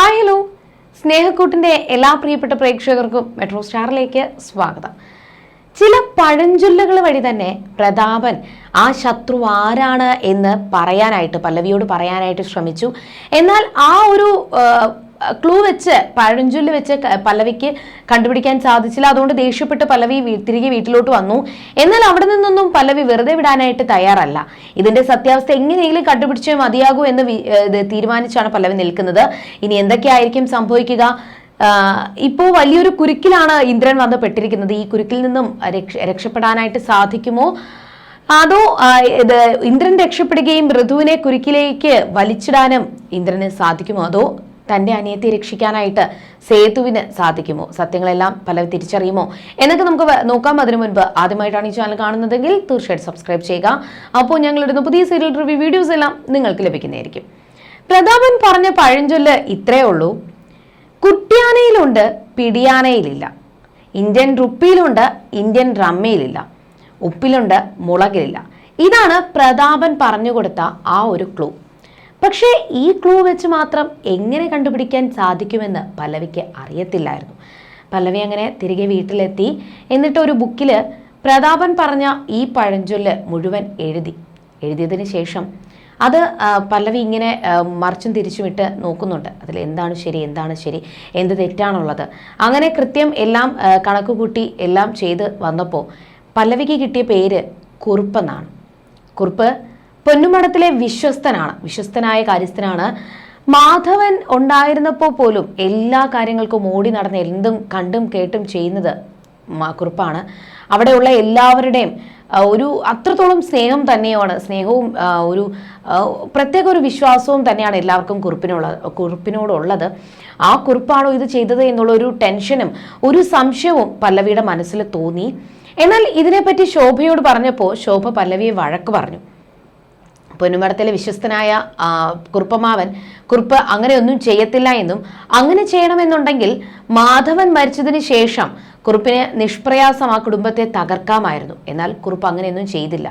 Hi hello. സ്നേഹക്കൂട്ടിന്റെ എല്ലാ പ്രിയപ്പെട്ട പ്രേക്ഷകർക്കും മെട്രോ സ്റ്റാറിലേക്ക് സ്വാഗതം. ചില പഴഞ്ചൊല്ലുകൾ വഴി തന്നെ പ്രതാപൻ ആ ശത്രു ആരാണ്? എന്ന് പറയാനായിട്ട് പല്ലവിയോട് പറയാനായിട്ട് ശ്രമിച്ചു. എന്നാൽ ആ ഒരു ക്ലൂ വെച്ച് പഴഞ്ചൊല്ല് വെച്ച് പല്ലവിക്ക് കണ്ടുപിടിക്കാൻ സാധിച്ചില്ല. അതുകൊണ്ട് ദേഷ്യപ്പെട്ട് പല്ലവി തിരികെ വീട്ടിലോട്ട് വന്നു. എന്നാൽ അവിടെ നിന്നൊന്നും പല്ലവി വെറുതെ വിടാനായിട്ട് തയ്യാറല്ല. ഇതിന്റെ സത്യാവസ്ഥ എങ്ങനെയെങ്കിലും കണ്ടുപിടിച്ചേ മതിയാകൂ എന്ന് തീരുമാനിച്ചാണ് പല്ലവി നിൽക്കുന്നത്. ഇനി എന്തൊക്കെയായിരിക്കും സംഭവിക്കുക? ഇപ്പോൾ ഇപ്പോ വലിയൊരു കുരുക്കിലാണ് ഇന്ദ്രൻ വന്ന് പെട്ടിരിക്കുന്നത്. ഈ കുരുക്കിൽ നിന്നും രക്ഷപ്പെടാനായിട്ട് സാധിക്കുമോ? അതോ ഇത് ഇന്ദ്രൻ രക്ഷപ്പെടുകയും ഋതുവിനെ കുരുക്കിലേക്ക് വലിച്ചിടാനും ഇന്ദ്രന് സാധിക്കുമോ? അതോ തന്റെ അനിയത്തെ രക്ഷിക്കാനായിട്ട് സേതുവിന് സാധിക്കുമോ? സത്യങ്ങളെല്ലാം പല തിരിച്ചറിയുമോ? എന്നൊക്കെ നമുക്ക് നോക്കാം. അതിനു മുൻപ് ആദ്യമായിട്ടാണ് ഈ ചാനൽ കാണുന്നതെങ്കിൽ തീർച്ചയായിട്ടും സബ്സ്ക്രൈബ് ചെയ്യുക. അപ്പോൾ ഞങ്ങളിടുന്ന പുതിയ സീരിയൽ റിവ്യൂ വീഡിയോസ് എല്ലാം നിങ്ങൾക്ക് ലഭിക്കുന്നതായിരിക്കും. പ്രതാപൻ പറഞ്ഞ പഴഞ്ചൊല്ല് ഇത്രയേ ഉള്ളൂ. കുട്ടിയാനയിലുണ്ട് പിടിയാനയിലില്ല. ഇന്ത്യൻ റുപ്പിയിലുണ്ട് ഇന്ത്യൻ റമ്മയിലില്ല. ഉപ്പിലുണ്ട് മുളകിലില്ല. ഇതാണ് പ്രതാപൻ പറഞ്ഞു കൊടുത്ത ആ ഒരു ക്ലൂ പക്ഷേ ഈ ക്ലൂ വെച്ച് മാത്രം എങ്ങനെ കണ്ടുപിടിക്കാൻ സാധിക്കുമെന്ന് പല്ലവിക്ക് അറിയത്തില്ലായിരുന്നു. പല്ലവി അങ്ങനെ തിരികെ വീട്ടിലെത്തി. എന്നിട്ട് ഒരു ബുക്കിൽ പ്രതാപൻ പറഞ്ഞ ഈ പഴഞ്ചൊല്ല് മുഴുവൻ എഴുതി. എഴുതിയതിന് ശേഷം അത് പല്ലവി ഇങ്ങനെ മറിച്ചും തിരിച്ചുമിട്ട് നോക്കുന്നുണ്ട്. അതിൽ എന്താണ് ശരി എന്താണ് ശരി എന്ത് തെറ്റാണുള്ളത്. അങ്ങനെ കൃത്യം എല്ലാം കണക്ക് കൂട്ടി എല്ലാം ചെയ്ത് വന്നപ്പോൾ പല്ലവിക്ക് കിട്ടിയ പേര് കുറുപ്പെന്നാണ്. കുറുപ്പ് പൊന്നുമടത്തിലെ വിശ്വസ്തനാണ്. വിശ്വസ്തനായ കാര്യസ്ഥനാണ്. മാധവൻ ഉണ്ടായിരുന്നപ്പോൾ പോലും എല്ലാ കാര്യങ്ങൾക്കും ഓടി നടന്ന് എന്തും കണ്ടും കേട്ടും ചെയ്യുന്നത് കുറിപ്പാണ്. അവിടെയുള്ള എല്ലാവരുടെയും ഒരു അത്രത്തോളം സ്നേഹം തന്നെയാണ്. സ്നേഹവും ഒരു പ്രത്യേക ഒരു വിശ്വാസവും തന്നെയാണ് എല്ലാവർക്കും കുറിപ്പിനുള്ള കുറിപ്പിനോടുള്ളത്. ആ കുറിപ്പാണോ ഇത് ചെയ്തത് എന്നുള്ള ഒരു ടെൻഷനും ഒരു സംശയവും പല്ലവിയുടെ മനസ്സിൽ തോന്നി. എന്നാൽ ഇതിനെപ്പറ്റി ശോഭയോട് പറഞ്ഞപ്പോൾ ശോഭ പല്ലവിയെ വഴക്ക് പറഞ്ഞു. പൊന്നുമടത്തിലെ വിശ്വസ്തനായ കുറുപ്പമാവൻ കുറുപ്പ് അങ്ങനെയൊന്നും ചെയ്യത്തില്ല എന്നും അങ്ങനെ ചെയ്യണമെന്നുണ്ടെങ്കിൽ മാധവൻ മരിച്ചതിന് ശേഷം കുറുപ്പിനെ നിഷ്പ്രയാസം ആ കുടുംബത്തെ തകർക്കാമായിരുന്നു. എന്നാൽ കുറുപ്പ് അങ്ങനെയൊന്നും ചെയ്തില്ല.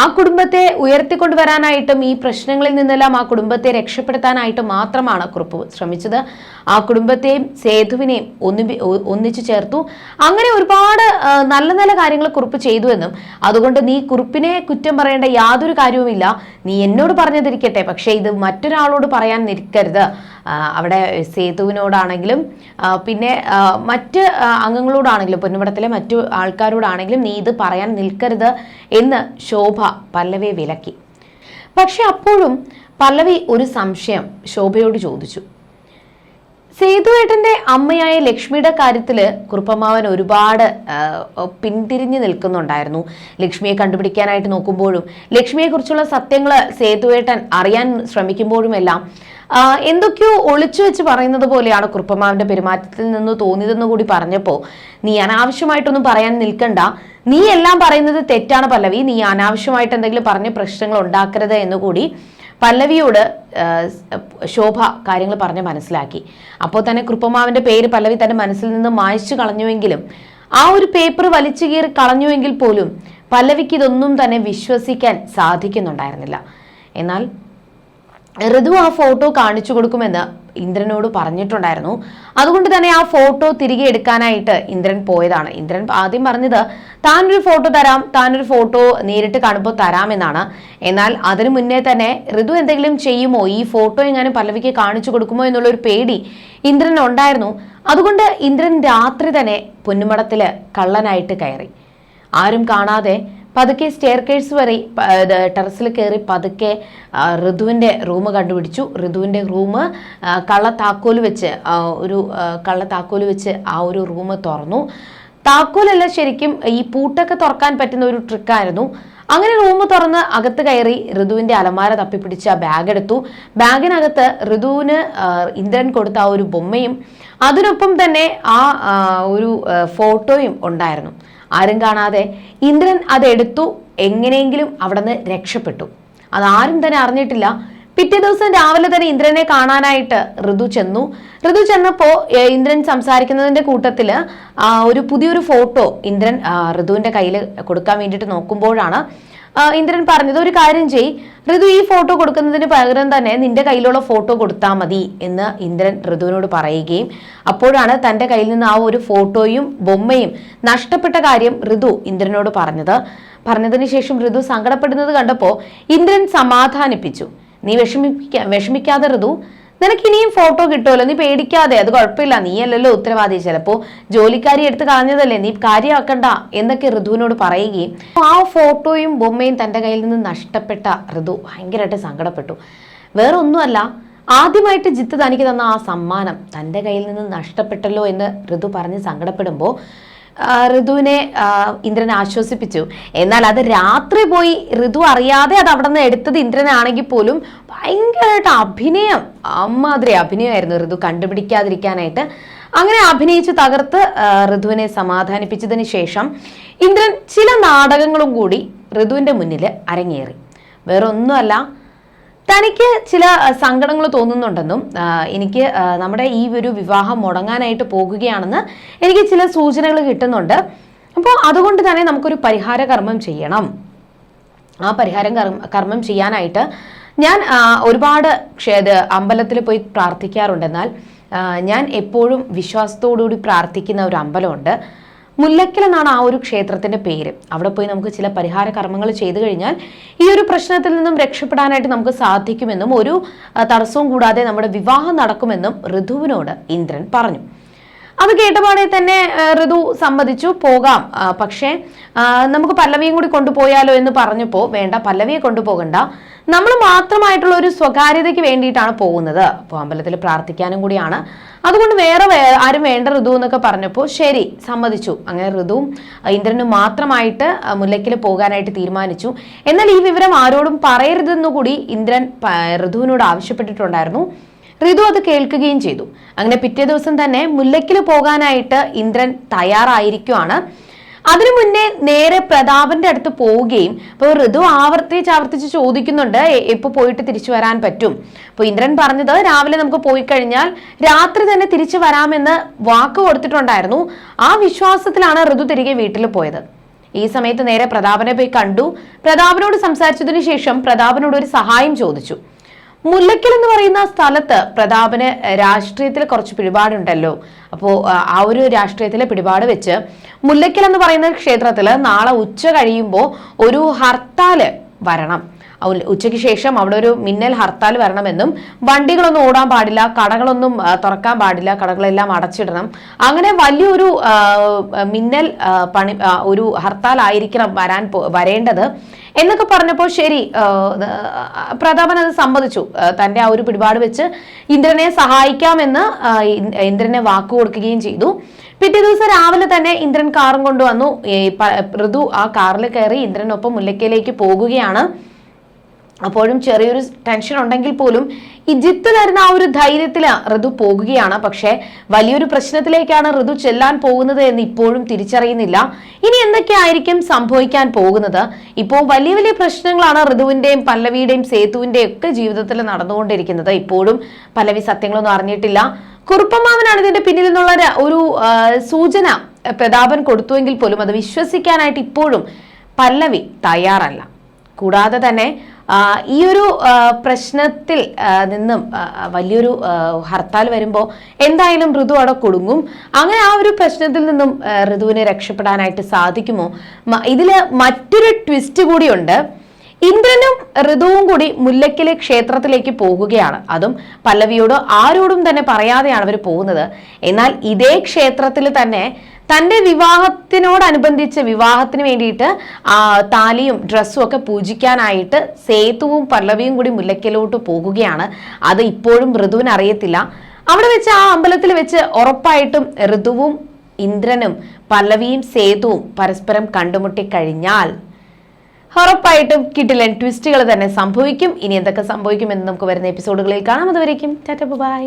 ആ കുടുംബത്തെ ഉയർത്തിക്കൊണ്ടുവരാനായിട്ടും ഈ പ്രശ്നങ്ങളിൽ നിന്നെല്ലാം ആ കുടുംബത്തെ രക്ഷപ്പെടുത്താനായിട്ടും മാത്രമാണ് കുറുപ്പ് ശ്രമിച്ചത്. ആ കുടുംബത്തെയും സേതുവിനെയും ഒന്നി ഒന്നിച്ചു ചേർത്തു. അങ്ങനെ ഒരുപാട് നല്ല നല്ല കാര്യങ്ങൾ കുറുപ്പ് ചെയ്തു എന്നും. അതുകൊണ്ട് നീ കുറുപ്പിനെ കുറ്റം പറയേണ്ട യാതൊരു കാര്യവുമില്ല. നീ എന്നോട് പറഞ്ഞതിരിക്കട്ടെ. പക്ഷേ ഇത് മറ്റൊരാളോട് പറയാൻ നിൽക്കരുത്. അവിടെ സേതുവിനോടാണെങ്കിലും പിന്നെ മറ്റ് അംഗങ്ങളോടാണെങ്കിലും പൊന്നുപടത്തിലെ മറ്റു ആൾക്കാരോടാണെങ്കിലും നീ ഇത് പറയാൻ നിൽക്കരുത് എന്ന് ശോഭ പല്ലവിയെ വിലക്കി. പക്ഷെ അപ്പോഴും പല്ലവി ഒരു സംശയം ശോഭയോട് ചോദിച്ചു. സേതുവേട്ടന്റെ അമ്മയായ ലക്ഷ്മിയുടെ കാര്യത്തിൽ കുറുപ്പമ്മാവൻ ഒരുപാട് പിന്തിരിഞ്ഞു നിൽക്കുന്നുണ്ടായിരുന്നു. ലക്ഷ്മിയെ കണ്ടുപിടിക്കാനായിട്ട് നോക്കുമ്പോഴും ലക്ഷ്മിയെക്കുറിച്ചുള്ള സത്യങ്ങൾ സേതുവേട്ടൻ അറിയാൻ ശ്രമിക്കുമ്പോഴുമെല്ലാം എന്തൊക്കെയോ ഒളിച്ചു വെച്ച് പറയുന്നത് പോലെയാണ് കുറുപ്പമാവിന്റെ പെരുമാറ്റത്തിൽ നിന്ന് തോന്നിയതെന്ന് കൂടി പറഞ്ഞപ്പോൾ നീ അനാവശ്യമായിട്ടൊന്നും പറയാൻ നിൽക്കണ്ട. നീ എല്ലാം പറയുന്നത് തെറ്റാണ് പല്ലവി. നീ അനാവശ്യമായിട്ട് എന്തെങ്കിലും പറഞ്ഞ് പ്രശ്നങ്ങൾ ഉണ്ടാക്കരുത് എന്ന് കൂടി പല്ലവിയോട് ശോഭ കാര്യങ്ങൾ പറഞ്ഞ് മനസ്സിലാക്കി. അപ്പോൾ തന്നെ കൃപ്പമാവിന്റെ പേര് പല്ലവി തന്റെ മനസ്സിൽ നിന്ന് മായ്ച്ചു കളഞ്ഞുവെങ്കിലും ആ ഒരു പേപ്പർ വലിച്ചു കീറി കളഞ്ഞുവെങ്കിൽ പോലും പല്ലവിക്ക് ഇതൊന്നും തന്നെ വിശ്വസിക്കാൻ സാധിക്കുന്നുണ്ടായിരുന്നില്ല. എന്നാൽ ഋതു ആ ഫോട്ടോ കാണിച്ചു കൊടുക്കുമെന്ന് ഇന്ദ്രനോട് പറഞ്ഞിട്ടുണ്ടായിരുന്നു. അതുകൊണ്ട് തന്നെ ആ ഫോട്ടോ തിരികെ എടുക്കാനായിട്ട് ഇന്ദ്രൻ പോയതാണ്. ഇന്ദ്രൻ ആദ്യം പറഞ്ഞത് താനൊരു ഫോട്ടോ തരാം താനൊരു ഫോട്ടോ നേരിട്ട് കാണുമ്പോൾ തരാമെന്നാണ്. എന്നാൽ അതിനു മുന്നേ തന്നെ ഋതു എന്തെങ്കിലും ചെയ്യുമോ? ഈ ഫോട്ടോ എങ്ങാനും പല്ലവിക്ക് കാണിച്ചു കൊടുക്കുമോ എന്നുള്ളൊരു പേടി ഇന്ദ്രൻ ഉണ്ടായിരുന്നു. അതുകൊണ്ട് ഇന്ദ്രൻ രാത്രി തന്നെ പൊന്നുമടത്തിൽ കള്ളനായിട്ട് കയറി. ആരും കാണാതെ പതുക്കെ സ്റ്റെയർ കേഴ്സ് വരെ ടെറസിൽ കയറി പതുക്കെ ഋതുവിന്റെ റൂം കണ്ടുപിടിച്ചു. ഋതുവിന്റെ റൂം കള്ള താക്കോൽ വെച്ച് ഒരു കള്ള താക്കോൽ വെച്ച് ആ ഒരു റൂം തുറന്നു. താക്കോലല്ല ശരിക്കും ഈ പൂട്ടൊക്കെ തുറക്കാൻ പറ്റുന്ന ഒരു ട്രിക്കായിരുന്നു അങ്ങനെ റൂം തുറന്ന് അകത്ത് കയറി ഋതുവിന്റെ അലമാര തപ്പിപ്പിടിച്ച ബാഗ് എടുത്തു. ബാഗിനകത്ത് ഋതുവിന് ഇന്ദ്രൻ കൊടുത്ത ആ ഒരു ബൊമ്മയും അതിനൊപ്പം തന്നെ ആ, ഒരു ഫോട്ടോയും ഉണ്ടായിരുന്നു. ആരും കാണാതെ ഇന്ദ്രൻ അതെടുത്തു എങ്ങനെയെങ്കിലും അവിടെ നിന്ന് രക്ഷപ്പെട്ടു അതാരും തന്നെ അറിഞ്ഞിട്ടില്ല. പിറ്റേ ദിവസം രാവിലെ തന്നെ ഇന്ദ്രനെ കാണാനായിട്ട് ഋതു ചെന്നു. ഋതു ചെന്നപ്പോ ഇന്ദ്രൻ സംസാരിക്കുന്നതിന്റെ കൂട്ടത്തിൽ ഒരു പുതിയൊരു ഫോട്ടോ ഇന്ദ്രൻ ഋതുവിന്റെ കയ്യിൽ കൊടുക്കാൻ വേണ്ടിയിട്ട് നോക്കുമ്പോഴാണ് ഇന്ദ്രൻ പറഞ്ഞത് ഒരു കാര്യം ചെയ് ഋതു ഈ ഫോട്ടോ കൊടുക്കുന്നതിന് പകരം തന്നെ നിന്റെ കയ്യിലുള്ള ഫോട്ടോ കൊടുത്താൽ മതി എന്ന് ഇന്ദ്രൻ ഋതുവിനോട് പറയുകയും അപ്പോഴാണ് തന്റെ കയ്യിൽ നിന്ന് ആ ഒരു ഫോട്ടോയും ബൊമ്മയും നഷ്ടപ്പെട്ട കാര്യം ഋതു ഇന്ദ്രനോട് പറഞ്ഞത്. പറഞ്ഞതിന് ശേഷം ഋതു സങ്കടപ്പെടുന്നത് കണ്ടപ്പോൾ ഇന്ദ്രൻ സമാധാനിപ്പിച്ചു. നീ വിഷമിപ്പിക്കാ വിഷമിക്കാതെ ഋതു നിനക്ക് ഇനിയും ഫോട്ടോ കിട്ടുമല്ലോ നീ പേടിക്കാതെ അത് കുഴപ്പമില്ല നീയല്ലല്ലോ ഉത്തരവാദി. ചിലപ്പോ ജോലിക്കാരി എടുത്ത് കളഞ്ഞതല്ലേ നീ കാര്യമാക്കണ്ട എന്നൊക്കെ ഋതുവിനോട് പറയുകയും ആ ഫോട്ടോയും ബൊമ്മയും തന്റെ കയ്യിൽ നിന്ന് നഷ്ടപ്പെട്ട ഋതു ഭയങ്കരമായിട്ട് സങ്കടപ്പെട്ടു. വേറെ ഒന്നുമല്ല ആദ്യമായിട്ട് ജിത്ത് തനിക്ക് തന്ന ആ സമ്മാനം തന്റെ കയ്യിൽ നിന്ന് നഷ്ടപ്പെട്ടല്ലോ എന്ന് ഋതു പറഞ്ഞ് സങ്കടപ്പെടുമ്പോൾ ഋതുവിനെ ഇന്ദ്രൻ ആശ്വസിപ്പിച്ചു. എന്നാൽ അത് രാത്രി പോയി ഋതു അറിയാതെ അത് അവിടെ നിന്ന് എടുത്തത് ഇന്ദ്രനാണെങ്കിൽ പോലും ഭയങ്കരമായിട്ട് അഭിനയം അമ്മാതിരി അഭിനയമായിരുന്നു ഋതു കണ്ടുപിടിക്കാതിരിക്കാനായിട്ട്. അങ്ങനെ അഭിനയിച്ച് തകർത്ത് ഋതുവിനെ സമാധാനിപ്പിച്ചതിന് ശേഷം ഇന്ദ്രൻ ചില നാടകങ്ങളും കൂടി ഋതുവിന്റെ മുന്നിൽ അരങ്ങേറി. വേറെ ഒന്നുമല്ല തനിക്ക് ചില സങ്കടങ്ങൾ തോന്നുന്നുണ്ടെന്നും എനിക്ക് നമ്മുടെ ഈ ഒരു വിവാഹം മുടങ്ങാനായിട്ട് പോകുകയാണെന്ന് എനിക്ക് ചില സൂചനകൾ കിട്ടുന്നുണ്ട്. അപ്പോൾ അതുകൊണ്ട് തന്നെ നമുക്കൊരു പരിഹാര കർമ്മം ചെയ്യണം. ആ പരിഹാരം കർമ്മം ചെയ്യാനായിട്ട് ഞാൻ ഒരുപാട് ക്ഷേത അമ്പലത്തിൽ പോയി പ്രാർത്ഥിക്കാറുണ്ട്. എന്നാൽ ഞാൻ എപ്പോഴും വിശ്വാസത്തോടുകൂടി പ്രാർത്ഥിക്കുന്ന ഒരു അമ്പലമുണ്ട്. മുല്ലക്കൽ എന്നാണ് ആ ഒരു ക്ഷേത്രത്തിന്റെ പേര്. അവിടെ പോയി നമുക്ക് ചില പരിഹാര കർമ്മങ്ങൾ ചെയ്തു കഴിഞ്ഞാൽ ഈ ഒരു പ്രശ്നത്തിൽ നിന്നും രക്ഷപ്പെടാനായിട്ട് നമുക്ക് സാധിക്കുമെന്നും ഒരു തടസ്സവും കൂടാതെ നമ്മുടെ വിവാഹം നടക്കുമെന്നും ഋതുവിനോട് ഇന്ദ്രൻ പറഞ്ഞു. അത് കേട്ടപാടെ തന്നെ ഋതു സമ്മതിച്ചു പോകാം. പക്ഷെ നമുക്ക് പല്ലവിയും കൂടി കൊണ്ടുപോയാലോ എന്ന് പറഞ്ഞപ്പോൾ വേണ്ട പല്ലവിയെ കൊണ്ടുപോകണ്ട. നമ്മൾ മാത്രമായിട്ടുള്ള ഒരു സ്വകാര്യതയ്ക്ക് വേണ്ടിയിട്ടാണ് പോകുന്നത്. അപ്പോൾ അമ്പലത്തിൽ പ്രാർത്ഥിക്കാനും കൂടിയാണ്. അതുകൊണ്ട് വേറെ ആരും വേണ്ട ഋതു എന്നൊക്കെ പറഞ്ഞപ്പോൾ ശരി സമ്മതിച്ചു. അങ്ങനെ ഋതുവും ഇന്ദ്രനും മാത്രമായിട്ട് മുല്ലയ്ക്കൽ പോകാനായിട്ട് തീരുമാനിച്ചു. എന്നാൽ ഈ വിവരം ആരോടും പറയരുതെന്നു കൂടി ഇന്ദ്രൻ ഋതുവിനോട് ആവശ്യപ്പെട്ടിട്ടുണ്ടായിരുന്നു. ഋതു അത് കേൾക്കുകയും ചെയ്തു. അങ്ങനെ പിറ്റേ ദിവസം തന്നെ മുല്ലയ്ക്കിൽ പോകാനായിട്ട് ഇന്ദ്രൻ തയ്യാറായിരിക്കുവാണ്. അതിനു മുന്നേ നേരെ പ്രതാപന്റെ അടുത്ത് പോവുകയും അപ്പോൾ ഋതു ആവർത്തിച്ച് ആവർത്തിച്ച് ചോദിക്കുന്നുണ്ട് എപ്പൊ പോയിട്ട് തിരിച്ചു വരാൻ പറ്റും? അപ്പോൾ ഇന്ദ്രൻ പറഞ്ഞത് രാവിലെ നമുക്ക് പോയി കഴിഞ്ഞാൽ രാത്രി തന്നെ തിരിച്ചു വരാമെന്ന് വാക്ക് കൊടുത്തിട്ടുണ്ടായിരുന്നു. ആ വിശ്വാസത്തിലാണ് ഋതു തിരികെ വീട്ടിൽ പോയത്. ഈ സമയത്ത് നേരെ പ്രതാപനെ പോയി കണ്ടു. പ്രതാപനോട് സംസാരിച്ചതിന് ശേഷം പ്രതാപനോട് ഒരു സഹായം ചോദിച്ചു. മുല്ലയ്ക്കൽ എന്ന് പറയുന്ന സ്ഥലത്ത് പ്രതാപന് രാഷ്ട്രീയത്തിൽ കുറച്ച് പിടിപാടുണ്ടല്ലോ. അപ്പോ ആ ഒരു രാഷ്ട്രീയത്തിലെ പിടിപാട് വെച്ച് മുല്ലക്കൽ എന്ന് പറയുന്ന ക്ഷേത്രത്തിൽ നാളെ ഉച്ച കഴിയുമ്പോൾ ഒരു ഹർത്താൽ വരണം. ഉച്ചയ്ക്ക് ശേഷം അവിടെ ഒരു മിന്നൽ ഹർത്താൽ വരണമെന്നും വണ്ടികളൊന്നും ഓടാൻ പാടില്ല കടകളൊന്നും തുറക്കാൻ പാടില്ല കടകളെല്ലാം അടച്ചിടണം. അങ്ങനെ വലിയൊരു മിന്നൽ പണി ഒരു ഹർത്താൽ ആയിരിക്കണം വരാൻ വരേണ്ടത്. എന്നൊക്കെ പറഞ്ഞപ്പോൾ ശരി പ്രതാപൻ അത് സമ്മതിച്ചു. തന്റെ ആ ഒരു പിടിപാട് വെച്ച് ഇന്ദ്രനെ സഹായിക്കാമെന്ന് ഇന്ദ്രനെ വാക്കു കൊടുക്കുകയും ചെയ്തു. പിറ്റേ ദിവസം രാവിലെ തന്നെ ഇന്ദ്രൻ കാറും കൊണ്ടുവന്നു. ഋതു ആ കാറിൽ കയറി ഇന്ദ്രനൊപ്പം മുല്ലക്കയിലേക്ക് പോകുകയാണ്. അപ്പോഴും ചെറിയൊരു ടെൻഷൻ ഉണ്ടെങ്കിൽ പോലും ഈ ജിത്ത് തരുന്ന ആ ഒരു ധൈര്യത്തിൽ ഋതു പോകുകയാണ്. പക്ഷേ വലിയൊരു പ്രശ്നത്തിലേക്കാണ് ഋതു ചെല്ലാൻ പോകുന്നത് എന്ന് ഇപ്പോഴും തിരിച്ചറിയുന്നില്ല. ഇനി എന്തൊക്കെയായിരിക്കും സംഭവിക്കാൻ പോകുന്നത്? ഇപ്പോൾ വലിയ വലിയ പ്രശ്നങ്ങളാണ് ഋതുവിന്റെയും പല്ലവിയുടെയും സേതുവിന്റെയും ഒക്കെ ജീവിതത്തിൽ നടന്നുകൊണ്ടിരിക്കുന്നത്. ഇപ്പോഴും പല്ലവി സത്യങ്ങളൊന്നും അറിഞ്ഞിട്ടില്ല. കുറുപ്പമാവനാണ് ഇതിന്റെ പിന്നിൽ നിന്നുള്ള ഒരു സൂചന പ്രതാപൻ കൊടുത്തുവെങ്കിൽ പോലും അത് വിശ്വസിക്കാനായിട്ട് ഇപ്പോഴും പല്ലവി തയ്യാറല്ല. കൂടാതെ തന്നെ ഈ ഒരു പ്രശ്നത്തിൽ നിന്നും വലിയൊരു ഹർത്താൽ വരുമ്പോൾ എന്തായാലും ഋതു അവിടെ കൊടുങ്ങും. അങ്ങനെ ആ ഒരു പ്രശ്നത്തിൽ നിന്നും ഋതുവിനെ രക്ഷപ്പെടാനായിട്ട് സാധിക്കുമോ? ഇതിൽ മറ്റൊരു ട്വിസ്റ്റ് കൂടിയുണ്ട്. ഇന്ദ്രനും ഋതുവും കൂടി മുല്ലയ്ക്കലെ ക്ഷേത്രത്തിലേക്ക് പോകുകയാണ്. അതും പല്ലവിയോട് ആരോടും തന്നെ പറയാതെയാണ് അവർ പോകുന്നത്. എന്നാൽ ഇതേ ക്ഷേത്രത്തിൽ തന്നെ തന്റെ വിവാഹത്തിനോടനുബന്ധിച്ച് വിവാഹത്തിന് വേണ്ടിയിട്ട് താലിയും ഡ്രസ്സും ഒക്കെ പൂജിക്കാനായിട്ട് സേതുവും പല്ലവിയും കൂടി മുല്ലയ്ക്കലോട്ട് പോകുകയാണ്. അത് ഇപ്പോഴും ഋതുവിന് അറിയത്തില്ല. അവിടെ വെച്ച് ആ അമ്പലത്തിൽ വെച്ച് ഉറപ്പായിട്ടും ഋതുവും ഇന്ദ്രനും പല്ലവിയും സേതുവും പരസ്പരം കണ്ടുമുട്ടി കഴിഞ്ഞാൽ ഉറപ്പായിട്ടും കിട്ടില്ല. ട്വിസ്റ്റുകൾ തന്നെ സംഭവിക്കും. ഇനി എന്തൊക്കെ സംഭവിക്കും എന്ന് നമുക്ക് വരുന്ന എപ്പിസോഡുകളിൽ കാണാം. അതുവരേക്കും ടാറ്റ ബൈ